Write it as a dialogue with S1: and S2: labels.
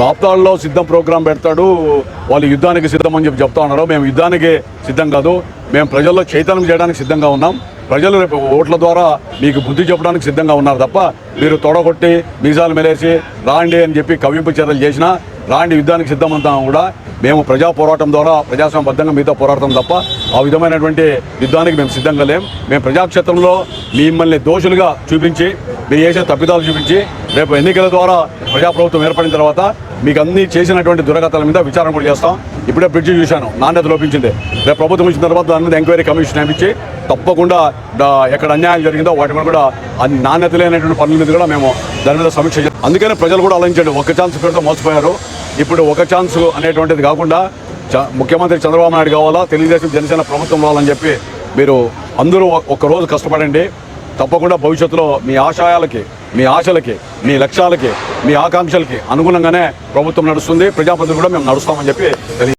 S1: రాప్తాడులో సిద్ధం ప్రోగ్రాం పెడతాడు. వాళ్ళు యుద్ధానికి సిద్ధం అని చెప్పి చెప్తా ఉన్నారు మేము యుద్ధానికి సిద్ధం కాదు. మేము ప్రజల్లో చైతన్యం చేయడానికి సిద్ధంగా ఉన్నాం. ప్రజలు రేపు ఓట్ల ద్వారా మీకు బుద్ధి చెప్పడానికి సిద్ధంగా ఉన్నారు తప్ప మీరు తొడగొట్టి మీసాలు మెలేసి రాండి అని చెప్పి కవింపు చర్యలు చేసినా రాండి యుద్ధానికి సిద్ధమంతా కూడా మేము ప్రజా పోరాటం ద్వారా ప్రజాస్వామ్యబద్ధంగా మీతో పోరాడతాం తప్ప ఆ విధమైనటువంటి యుద్ధానికి మేము సిద్ధంగా లేం. మేము ప్రజాక్షేత్రంలో మిమ్మల్ని దోషులుగా చూపించి మీరు చేసే తప్పిదాలు చూపించి రేపు ఎన్నికల ద్వారా ప్రజాప్రభుత్వం ఏర్పడిన తర్వాత మీకు అన్ని చేసినటువంటి దురగతాల మీద విచారణ కూడా చేస్తాం. ఇప్పుడే బ్రిడ్జి చూశాను. నాణ్యత లోపించింది. రేపు ప్రభుత్వం వచ్చిన తర్వాత దాని మీద ఎంక్వైరీ కమిషన్ వేయించి తప్పకుండా ఎక్కడ అన్యాయం జరిగిందో వాటి మీద కూడా అన్ని నాణ్యత లేనటువంటి పనుల మీద కూడా మేము దాని మీద సమీక్ష అందుకనే ప్రజలు కూడా ఆలోచించండి ఒక ఛాన్స్ పేరుతో మోసపోయారు. ఇప్పుడు ఒక ఛాన్స్ అనేటువంటిది కాకుండా ముఖ్యమంత్రి చంద్రబాబు నాయుడు కావాలా? తెలుగుదేశం జనసేన ప్రభుత్వం రావాలని చెప్పి మీరు అందరూ ఒ- ఒక్క రోజు కష్టపడండి. తప్పకుండా భవిష్యత్తులో మీ ఆశయాలకి మీ ఆశలకి మీ లక్ష్యాలకి మీ ఆకాంక్షలకి అనుగుణంగానే ప్రభుత్వం నడుస్తుంది. ప్రజాప్రతినిధులు కూడా మేము నడుస్తామని చెప్పి తెలియ